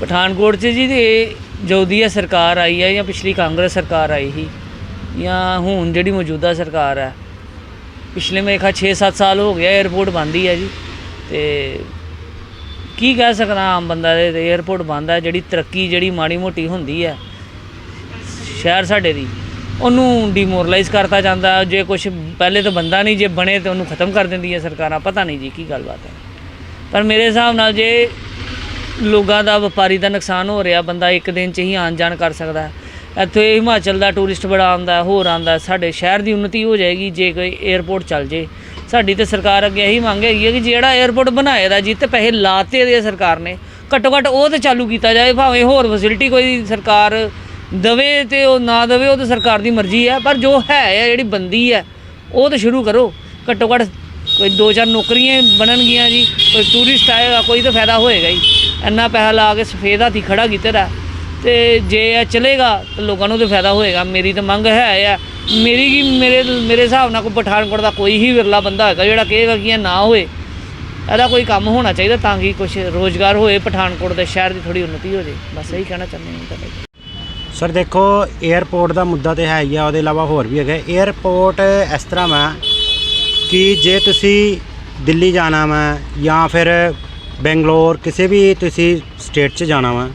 ਪਠਾਨਕੋਟ 'ਚ ਜੀ ਇਹ ਜੋ ਦੀ ਸਰਕਾਰ ਆਈ ਹੈ ਜਾਂ ਪਿਛਲੀ ਕਾਂਗਰਸ ਸਰਕਾਰ ਆਈ ਸੀ ਜਾਂ ਹੁਣ ਜਿਹੜੀ ਮੌਜੂਦਾ ਸਰਕਾਰ ਹੈ ਪਿਛਲੇ ਮੇਰੇ ਖਾ 6-7 ਸਾਲ ਹੋ ਗਿਆ 에어ਪੋਰਟ ਬੰਦੀ ਹੈ ਜੀ ਤੇ ਕੀ ਕਹਿ ਸਕਦਾ ਆਮ ਬੰਦਾ ਦੇ 에어ਪੋਰਟ ਬੰਦ ਹੈ ਜਿਹੜੀ ਤਰੱਕੀ ਜਿਹੜੀ ਮਾੜੀ ਮੋਟੀ ਹੁੰਦੀ ਹੈ ਸ਼ਹਿਰ ਸਾਡੇ ਦੀ, ਉਹਨੂੰ ਡੀਮੋਰਲਾਈਜ਼ ਕਰਤਾ ਜਾਂਦਾ, ਜੇ ਕੁਝ ਪਹਿਲੇ ਤਾਂ ਬੰਦਾ ਨਹੀਂ, ਜੇ ਬਣੇ ਤੇ ਉਹਨੂੰ ਖਤਮ ਕਰ ਦਿੰਦੀ ਹੈ ਸਰਕਾਰਾਂ, ਪਤਾ ਨਹੀਂ ਜੀ ਕੀ ਗੱਲਬਾਤ ਹੈ ਪਰ ਮੇਰੇ ਹਿਸਾਬ ਨਾਲ ਜੇ ਲੋਕਾਂ ਦਾ ਵਪਾਰੀ ਦਾ ਨੁਕਸਾਨ ਹੋ ਰਿਹਾ, ਬੰਦਾ ਇੱਕ ਦਿਨ 'ਚ ਹੀ ਆਣ ਜਾਣ ਕਰ ਸਕਦਾ ਹੈ। ਇੱਥੇ ਹਿਮਾਚਲ ਦਾ ਟੂਰਿਸਟ ਬੜਾ ਆਉਂਦਾ, ਹੋਰ ਆਉਂਦਾ, ਸਾਡੇ ਸ਼ਹਿਰ ਦੀ ਉન્નਤੀ ਹੋ ਜਾਏਗੀ ਜੇ ਕੋਈ 에어ਪੋਰਟ ਚੱਲ ਜੇ। ਸਾਡੀ ਤੇ ਸਰਕਾਰ ਅੱਗੇ ਇਹੀ ਮੰਗ ਹੈਗੀ ਹੈ ਕਿ ਜਿਹੜਾ 에어ਪੋਰਟ ਬਣਾਇਆ ਦਾ ਜੀ ਜਿੱਤੇ ਪੈਸੇ ਲਾਤੇ ਦੇ ਸਰਕਾਰ ਨੇ, ਘੱਟੋ ਘੱਟ ਉਹ ਤੇ ਚਾਲੂ ਕੀਤਾ ਜਾਏ, ਭਾਵੇਂ ਹੋਰ ਫੈਸਿਲਿਟੀ ਕੋਈ ਸਰਕਾਰ ਦਵੇ ਤੇ ਉਹ ਨਾ ਦਵੇ, ਉਹ ਤੇ ਸਰਕਾਰ ਦੀ ਮਰਜ਼ੀ ਹੈ, ਪਰ ਜੋ ਹੈ ਜਿਹੜੀ ਬੰਦੀ ਹੈ, ਉਹ ਤੇ ਸ਼ੁਰੂ ਕਰੋ। ਘੱਟੋ ਘੱਟ ਕੋਈ ਦੋ ਚਾਰ ਨੌਕਰੀਆਂ ਬਣਨਗੀਆਂ ਜੀ, ਕੋਈ ਟੂਰਿਸਟ ਆਏਗਾ, ਕੋਈ ਤਾਂ ਫਾਇਦਾ ਹੋਏਗਾ ਹੀ। ਇੰਨਾ ਪੈਸਾ ਲਾ ਕੇ ਸਫੇਦ ਹਾਥੀ ਖੜਾ ਕੀਤਾ ਦਾ ਤੇ ਜੇ ਇਹ ਚਲੇਗਾ ਤਾਂ ਲੋਕਾਂ ਨੂੰ ਤੇ ਫਾਇਦਾ ਹੋਏਗਾ। ਮੇਰੀ ਤਾਂ ਮੰਗ ਹੈ ਆ। ਮੇਰੀ ਕੀ ਮੇਰੇ ਮੇਰੇ ਹਿਸਾਬ ਨਾਲ ਕੋਈ ਪਠਾਨਕੋਟ ਦਾ ਕੋਈ ਹੀ ਵਿਰਲਾ ਬੰਦਾ ਹੋਏਗਾ ਜਿਹੜਾ ਕਹੇਗਾ ਕਿ ਇਹ ਨਾ ਹੋਏ। ਇਹਦਾ ਕੋਈ ਕੰਮ ਹੋਣਾ ਚਾਹੀਦਾ ਤਾਂ ਕਿ ਕੁਝ ਰੋਜ਼ਗਾਰ ਹੋਏ, ਪਠਾਨਕੋਟ ਦੇ ਸ਼ਹਿਰ ਦੀ ਥੋੜੀ ਉન્નਤੀ ਹੋ ਜੇ। ਬਸ ਇਹੀ ਕਹਿਣਾ ਚਾਹੁੰਦੇ ਹਾਂ ਤੁਹਾਡੇ ਸਰ, ਦੇਖੋ 에어ਪੋਰਟ ਦਾ ਮੁੱਦਾ ਤੇ ਹੈ ਹੀ ਆ, ਉਹਦੇ ਇਲਾਵਾ ਹੋਰ ਵੀ ਹੈਗਾ। 에어ਪੋਰਟ ਇਸ ਤਰ੍ਹਾਂ ਵਾ ਕਿ ਜੇ ਤੁਸੀਂ ਦਿੱਲੀ ਜਾਣਾ ਵਾ ਜਾਂ ਫਿਰ ਬੈਂਗਲੌਰ, ਕਿਸੇ ਵੀ ਤੁਸੀਂ ਸਟੇਟ 'ਚ ਜਾਣਾ ਵਾ,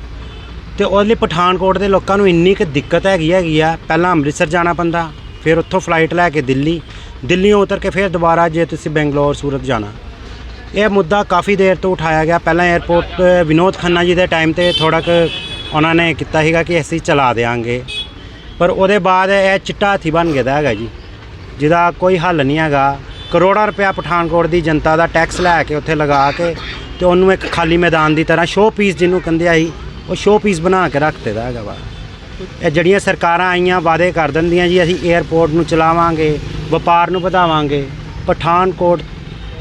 ਤੇ ਉਹਦੇ ਲਈ ਪਠਾਨਕੋਟ ਦੇ ਲੋਕਾਂ ਨੂੰ ਇੰਨੀ ਕੁ ਦਿੱਕਤ ਹੈਗੀ ਹੈਗੀ ਆ, ਪਹਿਲਾਂ ਅੰਮ੍ਰਿਤਸਰ ਜਾਣਾ ਪੈਂਦਾ, ਫਿਰ ਉੱਥੋਂ ਫਲਾਈਟ ਲੈ ਕੇ ਦਿੱਲੀ ਦਿੱਲੀੋਂ ਉਤਰ ਕੇ ਫਿਰ ਦੁਬਾਰਾ ਜੇ ਤੁਸੀਂ ਬੈਂਗਲੌਰ, ਸੂਰਤ ਜਾਣਾ। ਇਹ ਮੁੱਦਾ ਕਾਫੀ ਦੇਰ ਤੋਂ ਉਠਾਇਆ ਗਿਆ, ਪਹਿਲਾਂ 에ਅਰਪੋਰਟ ਵਿਨੋਦ ਖੰਨਾ ਜੀ ਦੇ ਟਾਈਮ ਤੇ ਥੋੜਾ ਕੁ ਉਹਨਾਂ ਨੇ ਕੀਤਾ ਸੀਗਾ ਕਿ ਅਸੀਂ ਚਲਾ ਦੇਾਂਗੇ ਪਰ ਉਹਦੇ ਬਾਅਦ ਇਹ ਚਿੱਟਾ ਹਾਥੀ ਬਣ ਗਿਆ ਦਾ ਹੈਗਾ ਜੀ, ਜਿਹਦਾ ਕੋਈ ਹੱਲ ਨਹੀਂ ਹੈਗਾ। ਕਰੋੜਾਂ ਰੁਪਇਆ ਪਠਾਨਕੋਟ ਦੀ ਜਨਤਾ ਦਾ ਟੈਕਸ ਲੈ ਕੇ ਉੱਥੇ ਲਗਾ ਕੇ ਤੇ ਉਹਨੂੰ ਇੱਕ ਖਾਲੀ ਮੈਦਾਨ ਦੀ ਤਰ੍ਹਾਂ ਸ਼ੋਅ ਪੀਸ ਜਿਹਨੂੰ ਕਹਿੰਦੇ ਆ ਸੀ ਉਹ ਸ਼ੋਅ ਪੀਸ ਬਣਾ ਕੇ ਰੱਖ ਦਿੱਤਾ ਹੈਗਾ ਵਾ। ਇਹ ਜਿਹੜੀਆਂ ਸਰਕਾਰਾਂ ਆਈਆਂ, ਵਾਅਦੇ ਕਰ ਦਿੰਦੀਆਂ ਜੀ, ਅਸੀਂ 에ਅਰਪੋਰਟ ਨੂੰ ਚਲਾਵਾਂਗੇ, ਵਪਾਰ ਨੂੰ ਵਧਾਵਾਂਗੇ, ਪਠਾਨਕੋਟ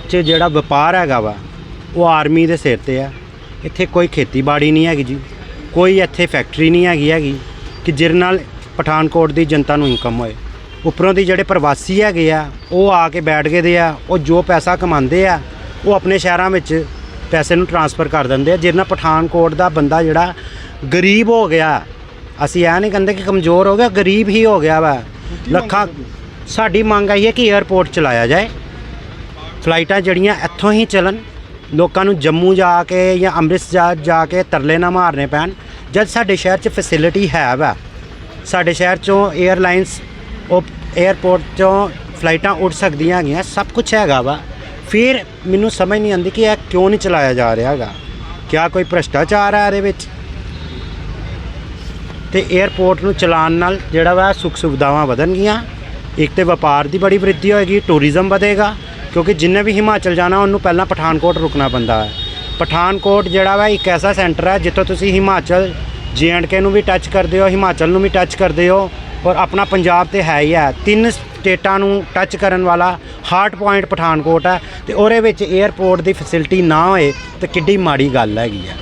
'ਚ ਜਿਹੜਾ ਵਪਾਰ ਹੈਗਾ ਵਾ, ਉਹ ਆਰਮੀ ਦੇ ਸਿਰ ਤੇ ਆ। ਇੱਥੇ ਕੋਈ ਖੇਤੀਬਾੜੀ ਨਹੀਂ ਹੈਗੀ ਜੀ, ਕੋਈ ਇੱਥੇ ਫੈਕਟਰੀ ਨਹੀਂ ਹੈਗੀ ਹੈਗੀ, ਕਿ ਜਿਹਦੇ ਨਾਲ ਪਠਾਨਕੋਟ ਦੀ ਜਨਤਾ ਨੂੰ ਇਨਕਮ ਹੋਏ। ਉੱਪਰੋਂ ਦੀ ਜਿਹੜੇ ਪ੍ਰਵਾਸੀ ਹੈਗੇ ਆ, ਉਹ ਆ ਕੇ ਬੈਠ ਗਏ ਦੇ ਆ, ਉਹ ਜੋ ਪੈਸਾ ਕਮਾਉਂਦੇ ਆ, ਉਹ ਆਪਣੇ ਸ਼ਹਿਰਾਂ ਵਿੱਚ ਪੈਸੇ ਨੂੰ ਟ੍ਰਾਂਸਫਰ ਕਰ ਦਿੰਦੇ ਆ। ਜਿਹਨਾਂ ਪਠਾਨਕੋਟ ਦਾ ਬੰਦਾ ਜਿਹੜਾ ਗਰੀਬ ਹੋ ਗਿਆ ਅਸੀਂ ਇਹ ਨਹੀਂ ਕਹਿੰਦੇ ਕਿ ਕਮਜ਼ੋਰ ਹੋ ਗਿਆ ਗਰੀਬ ਹੀ ਹੋ ਗਿਆ ਵਾ। ਲੱਖਾਂ ਸਾਡੀ ਮੰਗ ਆਈ ਹੈ ਕਿ 에어ਪੋਰਟ ਚਲਾਇਆ ਜਾਏ। ਫਲਾਈਟਾਂ ਜਿਹੜੀਆਂ ਇੱਥੋਂ ਹੀ ਚੱਲਣ। ਲੋਕਾਂ ਨੂੰ ਜੰਮੂ ਜਾ ਕੇ ਜਾਂ ਅੰਮ੍ਰਿਤਸਰ ਜਾ ਕੇ ਤਰਲੇ ਨਾ ਮਾਰਨੇ ਪੈਣ। ਜਦ ਸਾਡੇ ਸ਼ਹਿਰ 'ਚ ਫੈਸਿਲਿਟੀ ਹੈ ਵਾ। ਸਾਡੇ ਸ਼ਹਿਰ 'ਚੋਂ 에ਅਰਲਾਈਨਸ ਉਹ 에어ਪੋਰਟ 'ਚੋਂ ਫਲਾਈਟਾਂ ਉੱਡ ਸਕਦੀਆਂ ਹੈਗੀਆਂ। ਸਭ ਕੁਝ ਹੈਗਾ ਵਾ। ਫਿਰ ਮੈਨੂੰ ਸਮਝ ਨਹੀਂ ਆਉਂਦੀ ਕਿ ਇਹ ਕਿਉਂ ਨਹੀਂ ਚਲਾਇਆ ਜਾ ਰਿਹਾ ਹੈਗਾ। ਕਿਆ ਕੋਈ ਭ੍ਰਸ਼ਟਾਚਾਰ ਹੈ ਇਹਦੇ ਵਿੱਚ? ਤੇ 에ਅਰਪੋਰਟ ਨੂੰ ਚਲਾਉਣ ਨਾਲ ਜਿਹੜਾ ਵਾ ਸੁੱਖ ਸੁਵਿਧਾਵਾਂ ਵਧਣਗੀਆਂ। ਇੱਕ ਤੇ ਵਪਾਰ ਦੀ ਬੜੀ ਵ੍ਰਿੱਧੀ ਹੋਏਗੀ ਟੂਰਿਜ਼ਮ ਵਧੇਗਾ, ਕਿਉਂਕਿ ਜਿੰਨੇ ਵੀ ਹਿਮਾਚਲ ਜਾਣਾ, ਉਹਨੂੰ ਪਹਿਲਾਂ ਪਠਾਨਕੋਟ ਰੁਕਣਾ ਪੈਂਦਾ ਹੈ। ਪਠਾਨਕੋਟ ਜਿਹੜਾ ਵਾ ਇੱਕ ਐਸਾ ਸੈਂਟਰ ਹੈ ਜਿੱਥੋਂ ਤੁਸੀਂ ਹਿਮਾਚਲ ਕੇ ਨੂੰ ਵੀ ਟੱਚ ਕਰਦੇ ਹੋ, ਹਿਮਾਚਲ ਨੂੰ ਵੀ ਟੱਚ ਕਰਦੇ ਹੋ, ਔਰ ਆਪਣਾ ਪੰਜਾਬ ਤੇ ਹੈ ਹੀ ਹੈ। ਤਿੰਨ ਸਟੇਟਾਂ ਨੂੰ ਟੱਚ ਕਰਨ ਵਾਲਾ ਹਾਰਟ ਪੁਆਇੰਟ ਪਠਾਨਕੋਟ ਹੈ ਤੇ ਉਹਦੇ ਵਿੱਚ 에ਅਰਪੋਰਟ ਦੀ ਫੈਸਿਲਿਟੀ ਨਾ ਹੋਏ, ਤੇ ਕਿੱਡੀ ਮਾੜੀ ਗੱਲ ਹੈਗੀ ਹੈ।